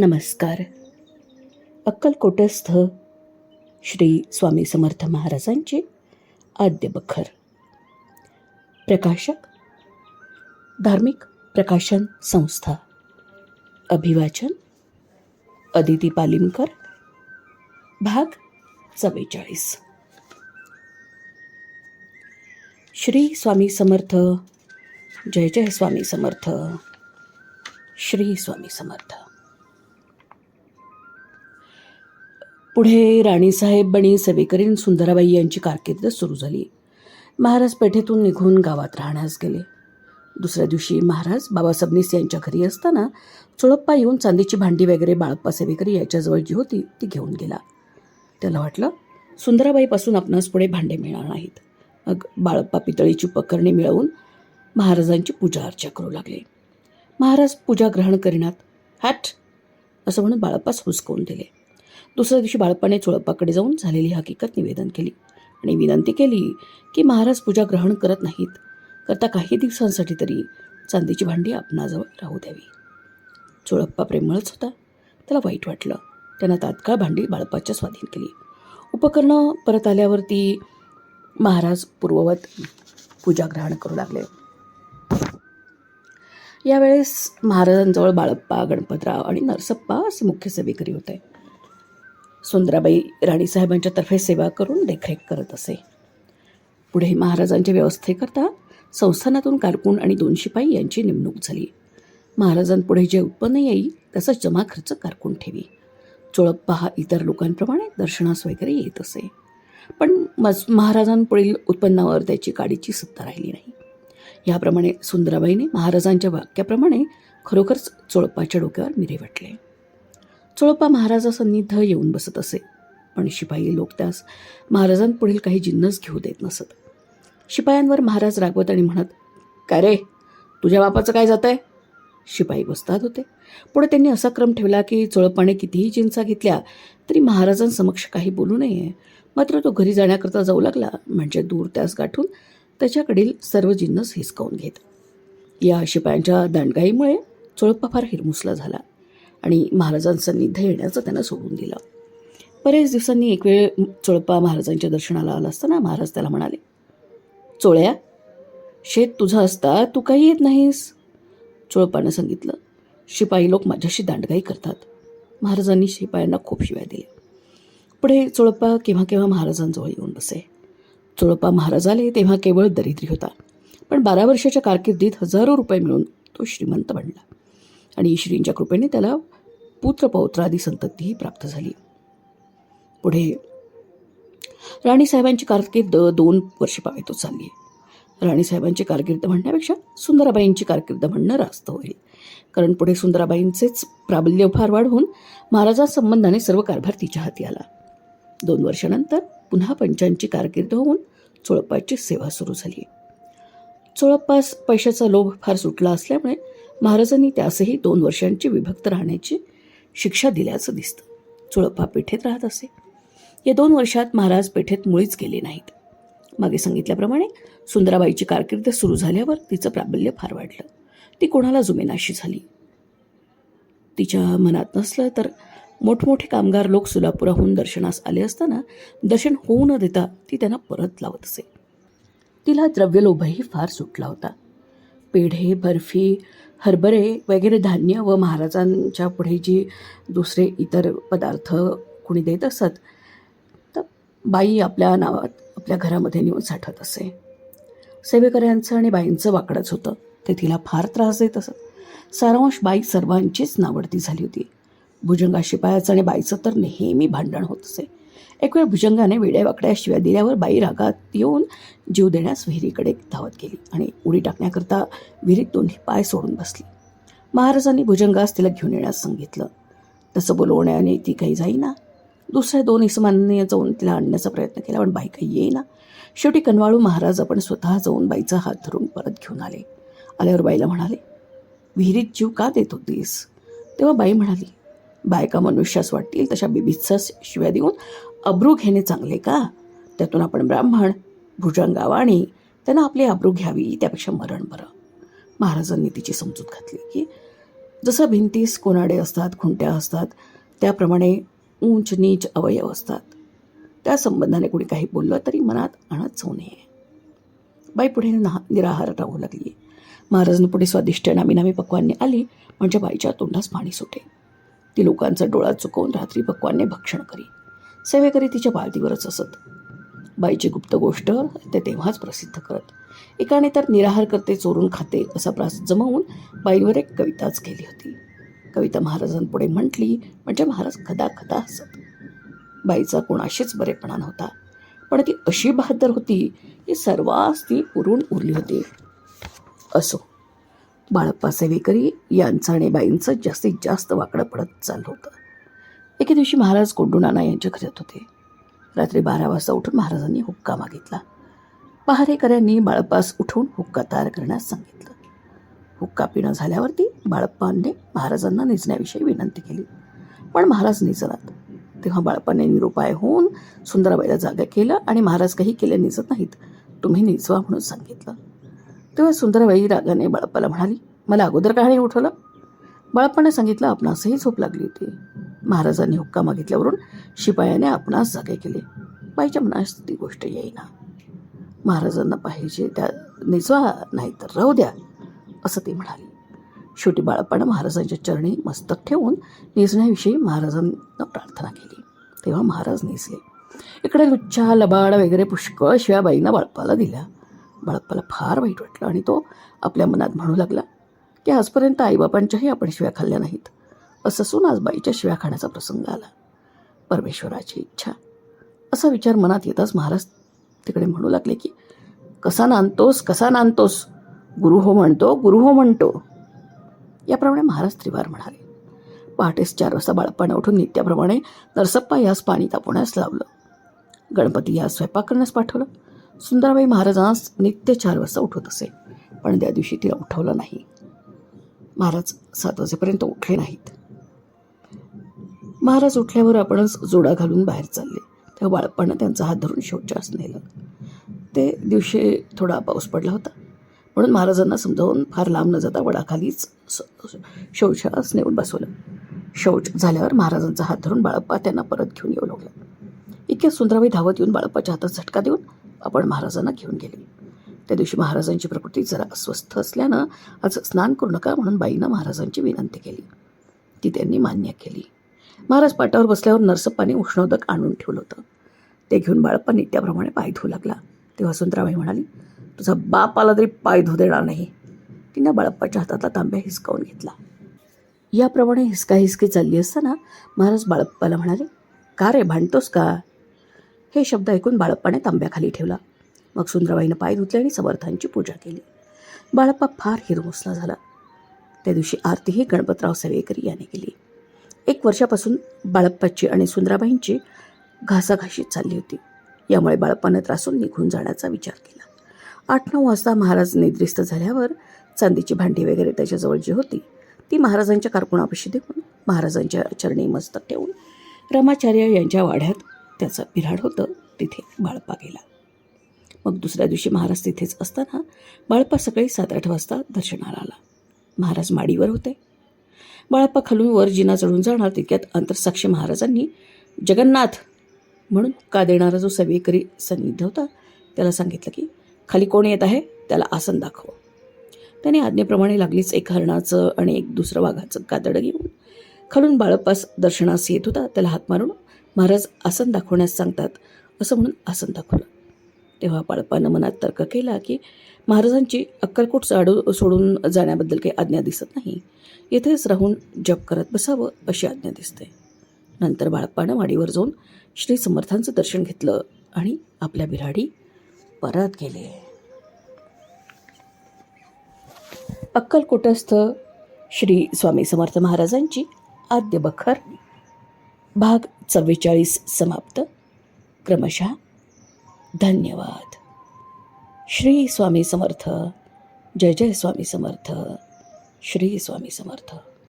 नमस्कार. अक्कलकोटस्थ श्री स्वामी समर्थ महाराजांचे आद्य बखर प्रकाशक धार्मिक प्रकाशन संस्था अभिवाचन अदिती पालिमकर भाग चव्वेचाळीस. श्री स्वामी समर्थ जय जय स्वामी समर्थ. श्री स्वामी समर्थ. पुढे राणीसाहेब बणी सेवेकरीण सुंदराबाई यांची कारकीर्द सुरू झाली. महाराज पेठेतून निघून गावात राहण्यास गेले. दुसऱ्या दिवशी महाराज बाबा सबनीस यांच्या घरी असताना चोळप्पा येऊन चांदीची भांडी वगैरे बाळप्पा सेवेकरी याच्याजवळ जी होती ती घेऊन गेला. त्याला वाटलं सुंदराबाईपासून आपणास पुढे भांडे मिळणार नाहीत. मग बाळप्पा पितळीची उपकरणे मिळवून महाराजांची पूजा अर्चा करू लागले. महाराज पूजा ग्रहण करीनात. हॅट! असं म्हणून बाळप्पास हुसकवून दिले. दुसऱ्या दिवशी बाळप्पाने चोळप्पाकडे जाऊन झालेली हकीकत निवेदन केली. आणि विनंती केली की महाराज पूजा ग्रहण करत नाहीत. करता काही दिवसांसाठी तरी चांदीची भांडी आपणाजवळ राहू द्यावी. चोळप्पा प्रेमळच होता. त्याला वाईट वाटलं. त्यानं तात्काळ भांडी बाळप्पाच्या स्वाधीन केली. उपकरणं परत आल्यावरती महाराज पूर्ववत पूजा ग्रहण करू लागले. यावेळेस महाराजांजवळ बाळप्पा गणपतराव आणि नरसप्पा असे मुख्य सेवेकरी होते. सुंदराबाई राणीसाहेबांच्या तर्फे सेवा करून देखरेख करत असे. पुढे महाराजांच्या व्यवस्थेकरता संस्थानातून कारकून आणि दोन शिपाई यांची नेमणूक झाली. महाराजांपुढे जे उत्पन्न येईल त्याचा जमा खर्च कारकून ठेवी. चोळप्पा हा इतर लोकांप्रमाणे दर्शनास वगैरे येत असे. पण मज महाराजांपुढील उत्पन्नावर त्याची काडीची सत्ता राहिली नाही. याप्रमाणे सुंदराबाईने महाराजांच्या वाक्याप्रमाणे खरोखरच चोळप्पाच्या डोक्यावर मिरे वाटले. चोळप्पा महाराजासन्निध येऊन बसत असे. पण शिपाई लोक त्यास महाराजांपुढील काही जिन्नस घेऊ देत नसत. शिपायांवर महाराज रागवत आणि म्हणत काय रे तुझ्या बापाचं काय जात आहे शिपाई बसतात होते. पुढे त्यांनी असा क्रम ठेवला की चोळपाने कितीही चिंचा घेतल्या तरी महाराजांसमक्ष काही बोलू नये. मात्र तो घरी जाण्याकरता जाऊ लागला म्हणजे दूर त्यास गाठून त्याच्याकडील सर्व जिन्नस हिसकावून घेत. या शिपायांच्या दांडगाईमुळे चोळप्पा फार हिरमुसला झाला. आणि महाराजांसन्निध येण्याचं त्यांना सोडून दिलं. बरेच दिवसांनी एक वेळ चोळपा महाराजांच्या दर्शनाला आला असताना महाराज त्याला म्हणाले चोळ्या शेत तुझं असता तू काही येत नाहीस. चोळपानं सांगितलं शिपाई लोक माझ्याशी दांडगाई करतात. महाराजांनी शिपायांना खूप शिव्या दिल्या. पुढे चोळप्पा केव्हा केव्हा महाराजांजवळ येऊन बसे. चोळप्पा महाराज आले तेव्हा केवळ दरिद्री होता पण बारा वर्षाच्या कारकिर्दीत हजारो रुपये मिळून तो श्रीमंत बनला. आणि श्रींच्या कृपेने त्याला पुत्रपौत्रादी संततीही प्राप्त झाली. पुढे राणीसाहेबांची कारकीर्द दोन वर्षे पावेतो चालली राणीसाहेबांची कारकीर्द म्हणण्यापेक्षा सुंदराबाईंची कारकीर्द म्हणणं रास्त होईल. कारण पुढे सुंदराबाईंचेच प्राबल्य फार वाढवून महाराजांसंबंधाने सर्व कारभार तिच्या हाती आला. दोन वर्षानंतर पुन्हा पंचांची कारकीर्द होऊन चोळप्पाची सेवा सुरू झाली. चोळप्पास पैशाचा लोभ फार सुटला असल्यामुळे महाराजांनी त्यासही दोन वर्षांची विभक्त राहण्याची शिक्षा दिल्याचं दिसतं. चुळप्पा पेठेत राहत असे. या दोन वर्षात महाराज पेठेत मुळीच गेले नाहीत. मागे सांगितल्याप्रमाणे सुंदराबाईची कारकीर्द सुरू झाल्यावर तिचं प्राबल्य फार वाढलं. ती कोणाला जुमेनाशी झाली? तिच्या मनात नसलं तर मोठमोठे कामगार लोक सोलापुराहून दर्शनास आले असताना दर्शन होऊ न देता ती त्यांना परत लावत असे. तिला द्रव्यलोभही फार सुटला होता. पेढे बर्फी हरभरे वगैरे धान्य व महाराजांच्या पुढे जी दुसरे इतर पदार्थ कोणी देत असत तर बाई आपल्या नावात आपल्या घरामध्ये नेऊन साठवत असे. सेवेकऱ्यांचं आणि बाईंचं वाकडंच होतं. ते तिला फार त्रास देत असत. सारांश बाई सर्वांचीच नावडती झाली होती. भुजंगा शिपायाचं आणि बाईचं तर नेहमी भांडण होत असे. एक वेळ भुजंगाने वेड्या वाकड्या शिव्या दिल्यावर बाई रागात येऊन जीव देण्यास विहिरीकडे धावत गेली आणि उडी टाकण्याकरता विहिरीत दोन्ही पाय सोडून बसली. महाराजांनी भुजंगास तिला घेऊन येण्यास सांगितलं. तसं बोलवण्याने ती काही जाईना. दुसऱ्या दोन इसमांनी जाऊन तिला आणण्याचा प्रयत्न केला पण बाई काही येईना. शेवटी कनवाळू महाराज आपण स्वतः जाऊन बाईचा हात धरून परत घेऊन आले. आल्यावर बाईला म्हणाले विहिरीत जीव का देत होतीस? तेव्हा बाई म्हणाली बायका मनुष्यास वाटतील तशा बिबीचा शिव्या देऊन अब्रू घेणे चांगले का? त्यातून आपण ब्राह्मण भुजंगावाणी त्यांना आपली अब्रू घ्यावी त्यापेक्षा मरण बरं. महाराजांनी तिची समजूत घातली की जसं भिंतीस कोनाडे असतात खुंट्या असतात त्याप्रमाणे उंच नीच अवयव असतात. त्या संबंधाने कोणी काही बोललं तरी मनात आणत जाऊ नये. बाई पुढे नहा निराहार राहू लागली. महाराजांपुढे स्वादिष्ट नामी नामी पक्वान्ने आली. म्हणजे बाईच्या तोंडास पाणी सुटे. ती लोकांचा डोळा चुकवून रात्री भगवानने भक्षण करी. सेवेकरी तिच्या पाळतीवरच असत. बाईची गुप्त गोष्ट ते तेव्हाच प्रसिद्ध करत. एकाने तर निराहार करते चोरून खाते असा प्रास जमवून बाईवर एक कविताच केली होती. कविता महाराजांपुढे म्हटली म्हणजे महाराज खदा खदा हसत. बाईचा कोणाशीच बरेपणा नव्हता. पण ती अशी बहादर होती की सर्वांस ती उरून उरली होती. असो. बाळप्पा सेवेकरी यांचं आणि बाईंचं जास्तीत जास्त वाकडं पडत चाललं होतं. एके दिवशी महाराज कोंडूनाना यांच्या घरात होते. रात्री बारा वाजता उठून महाराजांनी हुक्का मागितला पहारेकऱ्यांनी बाळप्पास उठवून हुक्का तयार करण्यास सांगितलं. हुक्का पिणं झाल्यावरती बाळप्पांनी महाराजांना निजण्याविषयी विनंती केली. पण महाराज निजलात. तेव्हा बाळप्पाने निरुपाय होऊन सुंदराबाईला जागा केलं आणि महाराज काही केले निजत नाहीत. तुम्ही निजवा म्हणून सांगितलं. तेव्हा सुंदराबाई रागाने बाळप्पाला म्हणाली मला अगोदर का नाही उठवलं? बाळप्पाने सांगितलं आपणासही झोप लागली होती. महाराजांनी हुक्का मागितल्यावरून शिपायाने आपणास जागे केले. बाईच्या मनास ती गोष्ट येईना. महाराजांना पाहिजे त्या निजवा नाही तर राहू द्या असं ती म्हणाली. शेवटी बाळप्पानं महाराजांच्या चरणी मस्तक ठेवून निजण्याविषयी महाराजांना प्रार्थना केली. तेव्हा महाराज निजले. इकडे लुच्छा लबाड वगैरे पुष्कळ शिवाबाईंना बाळपाला दिल्या. बाळप्पाला फार वाईट वाटलं आणि तो आपल्या मनात म्हणू लागला की आजपर्यंत आईबापांच्याही आपण शिव्या खाल्ल्या नाहीत. असं असून आज बाईच्या शिव्या खाण्याचा प्रसंग आला. परमेश्वराची इच्छा. असा विचार मनात येताच महाराज तिकडे म्हणू लागले की कसा नांदतोस? कसा नांदतोस? गुरु हो म्हणतो गुरु हो म्हणतो. याप्रमाणे महाराज त्रिवार म्हणाले. पहाटेस चार वाजता बाळप्पाने उठून नित्याप्रमाणे नरसप्पा यास पाणी तापवण्यास लावलं. गणपती यास स्वयंपाक करण्यास पाठवलं. सुंदराबाई महाराजांस नित्य चार वाजता उठवत असे पण त्या दिवशी तिला उठवलं नाही. महाराज सात वाजेपर्यंत उठले नाहीत. महाराज उठल्यावर आपणच जोडा घालून बाहेर चालले. तेव्हा बाळप्पानं त्यांचा हात धरून शौचास नेलं. ते दिवशी थोडा पाऊस पडला होता म्हणून महाराजांना समजावून फार लांब न जाता वडाखालीच शौचास नेऊन बसवलं. शौच झाल्यावर महाराजांचा हात धरून बाळप्पा त्यांना परत घेऊन येऊ लागला. इतक्या सुंदराबाई धावत येऊन बाळप्पाच्या हातात झटका देऊन आपण महाराजांना घेऊन गेले. त्या दिवशी महाराजांची प्रकृती जरा अस्वस्थ असल्यानं आज स्नान करू नका म्हणून बाईनं महाराजांची विनंती केली. ती त्यांनी मान्य केली. महाराज पाटावर बसल्यावर नरसप्पाने उष्णोदक आणून ठेवलं होतं. ते घेऊन बाळप्पा नित्याप्रमाणे पाय धुवू लागला. तेव्हा सुंदराबाई म्हणाली तुझा बाप आला तरी पाय धुऊ देणार नाही. तिनं बाळप्पाच्या हातातला तांब्या हिसकावून घेतला. याप्रमाणे हिसका हिसकी चालली असताना महाराज बाळप्पाला म्हणाले का रे भांडतोस का? हे शब्द ऐकून बाळप्पाने तांब्याखाली ठेवला. मग सुंदराबाईनं पाय धुतले आणि समर्थांची पूजा केली. बाळप्पा फार हिरमुसला झाला. त्या दिवशी आरतीही गणपतराव सवेकरी याने केली. एक वर्षापासून बाळप्पाची आणि सुंदराबाईंची घासाघाशी चालली होती. यामुळे बाळप्पानं त्रासून निघून जाण्याचा विचार केला. आठ नऊ वाजता महाराज निद्रिस्त झाल्यावर चांदीची भांडी वगैरे त्याच्याजवळ जी होती ती महाराजांच्या कारकुणापाशी देऊन महाराजांच्या चरणी मस्तक ठेवून रमाचार्य यांच्या वाड्यात त्याचं बिराड होतं तिथे बाळपा गेला. मग दुसऱ्या दिवशी महाराज तिथेच असताना बाळपा सकाळी सात आठ वाजता दर्शनाला आला. महाराज माडीवर होते. बाळप्पा खालून वर जिना चढून जाणार तितक्यात अंतरसाक्षी महाराजांनी जगन्नाथ म्हणून का देणारा जो सवेकरी सन्निध होता त्याला सांगितलं की खाली कोण येत आहे त्याला आसन दाखव. त्याने आज्ञेप्रमाणे लागलीच एक हरणाचं आणि एक दुसरं वाघाचं कातडं घेऊन खालून बाळप्पास दर्शनास येत होता त्याला हात मारून महाराज आसन दाखवण्यास सांगतात. असं म्हणून आसन दाखवलं. तेव्हा बाळपानं मनात तर्क केला की महाराजांची अक्कलकोट चाडू सोडून जाण्याबद्दल काही आज्ञा दिसत नाही. येथेच राहून जप करत बसावं अशी आज्ञा दिसते. नंतर बाळपानं वाडीवर जाऊन श्री समर्थांचं दर्शन घेतलं आणि आपल्या बिराडी परत गेले. अक्कलकोटस्थ श्री स्वामी समर्थ महाराजांची आद्य बखर भाग चव्वेचाळीस समाप्त. क्रमशः धन्यवाद. श्री स्वामी समर्थ. जय जय स्वामी समर्थ. श्री स्वामी समर्थ.